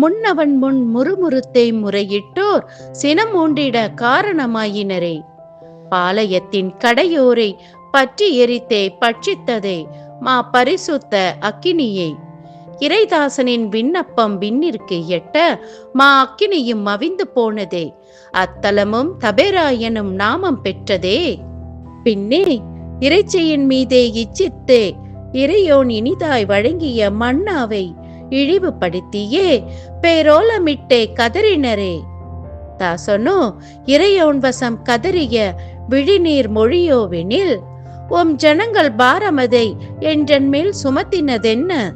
முன்னவன் முன் முறுமுறுத்தை முறையிட்டோர் சினம் ஊண்டிட காரணமாயினரே. பாளையத்தின் கடையோரை பற்றி எரித்தே பட்சித்ததே மா பரிசுத்த அக்கினியை. இறைதாசனின் விண்ணப்பம் விண்ணிற்கு எட்ட மா அக்கினியும் அவிந்து போனதே. அத்தலமும் தபேரா எனும் நாமம் பெற்றதே. பின்னே இறைச்சியின் மீதே இச்சித்தே இறையோன் இனிதாய் வழங்கிய மன்னாவை இழிவுபடுத்தியே பேரோலமிட்டே கதறினரே. தாசனோ இறையோன் வசம் கதறிய விழிநீர் மொழியோவெனில் உம் ஜனங்கள் பாரமதை என்றன் மேல் சுமத்தினதென்ன?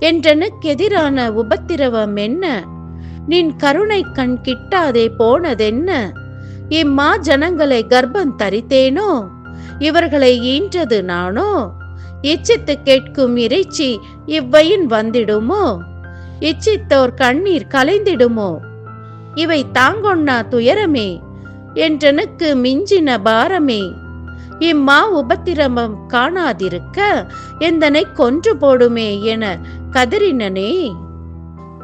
என்றனுக்கெதிரான உபத்திரவம் என்ன? நின் கருணை கண் கிட்டாதே போனதென்ன? இம்மா ஜனங்களை கர்ப்பம் தரித்தேனோ? இவர்களை ஈன்றது நானோ? இச்சித்து கேட்கும் இறைச்சி இவ்வையின் வந்திடுமோ? இச்சித்தோர் கண்ணீர் கலைந்திடுமோ? இவை தாங்கொண்ணா துயரமே என்றனுக்கு மிஞ்சின பாரமே. இம்மா உபத்திரமம் காணாதிருக்க எந்தனை கொன்று போடுமே என கதறினனே.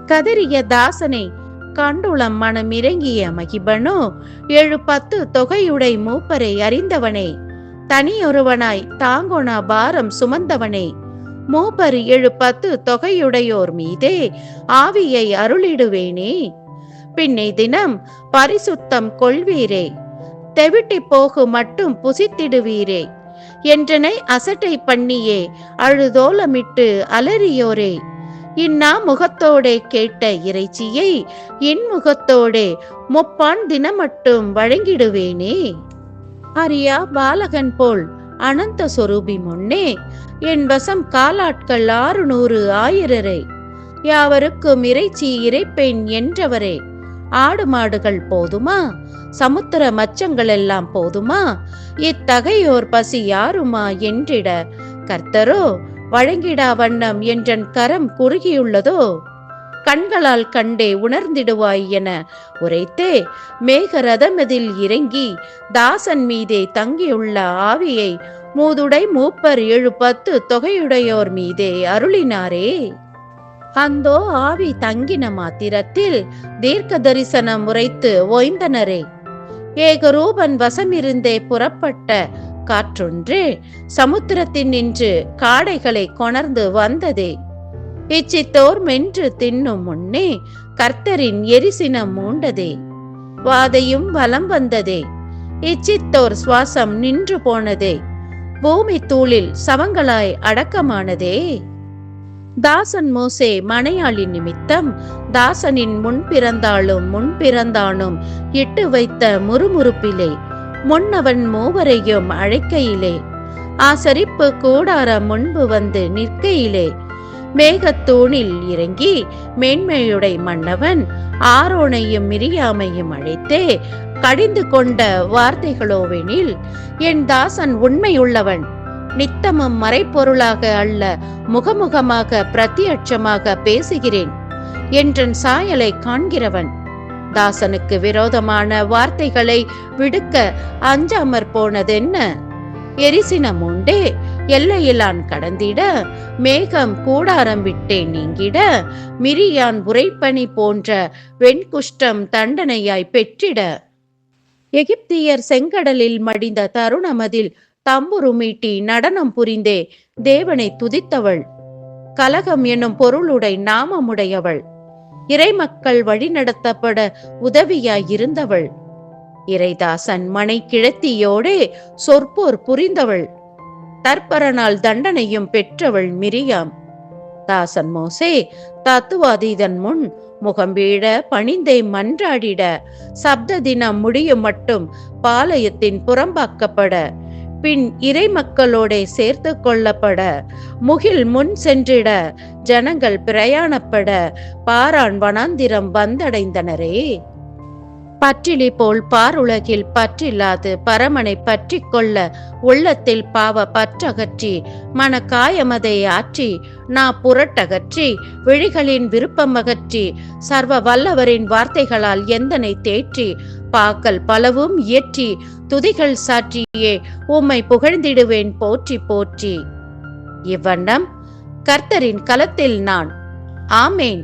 கதறிய தாசனை கண்டுளம் மனம் இறங்கிய மகிபனோ ஏழு பத்து தொகையுடை மூப்பரை அறிந்தவனே. தனியொருவனாய் தாங்கொணா பாரம் சுமந்தவனே. மூப்பர் ஏழு பத்து தொகையுடையோர் மீதே ஆவியை அருளிடுவேனே. பின்னை தினம் பரிசுத்தம் கொள்வீரே. தெவிட்டி போகு மட்டும் புசித்திடுவீரே. என்றனை அசட்டை பண்ணியே அழுதோலமிட்டு அலறியோரே. இன்னா முகத்தோடே கேட்ட இறைச்சியை இன்முகத்தோடே முப்பான் தினமட்டும் வழங்கிடுவேனே. அரியா பாலகன் போல் அனந்த சொரூபி முன்னே. என் வசம் காலாட்கள் ஆறு நூறு ஆயிரரை. யாவருக்கும் இறைச்சி இறைப்பேன் என்றவரே. ஆடு மாடுகள் போதுமா? சமுத்திர மச்சங்கள் எல்லாம் போதுமா? இத்தகையோர் பசி யாருமா என்றிட கர்த்தரோ வழங்கிடா வண்ணம் என்றன் கரம் குறுகியுள்ளதோ? கண்களால் கண்டே உணர்ந்திடுவாய் என உரைத்தே மேகரதமதில் இறங்கி தாசன் மீதே தங்கியுள்ள ஆவியை மூதுடை மூப்பர் ஏழு பத்து தொகையுடையோர் மீதே அருளினாரே. அந்தோ ஆவி தங்கின மாத்திரத்தில் தீர்க்க தரிசனம் உரைத்து ஓய்ந்தனரே. ஏகரூபன் வசமிருந்தே புறப்பட்ட காற்றொன்று சமுத்திரத்தின் நின்று காடைகளை கொணர்ந்து வந்ததே. இச்சித்தோர் மென்று தின்னும் முன்னே கர்த்தரின் எரிசினம் மூண்டதே வாதையும் வலம் வந்ததே. இச்சித்தோர் சுவாசம் நின்று போனதே பூமி தூளில் சவங்களாய் அடக்கமானதே. தாசன் மோசே மனையாளி நிமித்தம் தாசனின் முன் பிறந்தாளும் முன் பிறந்தானும் இட்டு வைத்த முறுமுறுப்பிலே முன்னவன் மூவரையும் அழைக்கையிலே ஆசரிப்பு கூடார முன்பு வந்து நிற்கையிலே மேகத்தூணில் இறங்கி மேன்மையுடை மன்னவன் ஆரோனையும் மிரியாமையும் அழைத்தே கடிந்து கொண்ட வார்த்தைகளோவெனில் என் தாசன் உண்மையுள்ளவன். நித்தமும் மறைப்பொருளாக அல்ல முகமுகமாக பிரத்தியட்சமாக பேசுகிறேன் என்றன் சாயலை காண்கிறவன். தாசனுக்கு விரோதமான வார்த்தைகளை விடுக்க அஞ்சாமற் போனதென்ன? எரிசினம் உண்டே எல்லையிலான் கடந்திட மேகம் கூடாரம் விட்டே நீங்கிட மிரியான் உரைப்பணி போன்ற வெண்குஷ்டம் தண்டனையாய் பெற்றிட. எகிப்தியர் செங்கடலில் மடிந்த தருணமதில் தம்புரு மீட்டி நடனம் புரிந்தே தேவனை துதித்தவள். கலகம் என்னும் பொருளுடை நாமமுடையவள். இறைமக்கள் வழிநடத்தப்பட உதவியாயிருந்தவள். இறைதாசன் மனை கிழத்தியோடே சொற்போர் புரிந்தவள். தற்பரனால் தண்டனையும் பெற்றவள் மிரியாம். தாசன் மோசே தத்துவாதீதன் முன் முகம்பீட பணிந்தை மன்றாடிட சப்த தினம் முடியும் மட்டும் பாளையத்தின் புறம்பாக்கப்பட பின் இறை மக்களோட சேர்த்து கொள்ளப்பட முகில் முன் சென்றிட ஜனங்கள் பிரயாணப்பட பாரான் வனாந்திரம் வந்தடைந்தனரே. பற்றிலி போல் பாருலகில் பற்றில்லாது பரமனை பற்றி கொள்ள உள்ளத்தில் பாவ பற்றகற்றி மன காயமதை ஆற்றி நா புரட்டகற்றி விழிகளின் விருப்பம் அகற்றி சர்வ வல்லவரின் வார்த்தைகளால் எந்தனை தேற்றி பாக்கல் பலவும் இயற்றி துதிகள் சாற்றியே உம்மை புகழ்ந்திடுவேன் போற்றி போற்றி. இவ்வண்ணம் கர்த்தரின் கலத்தில் நான். ஆமேன்.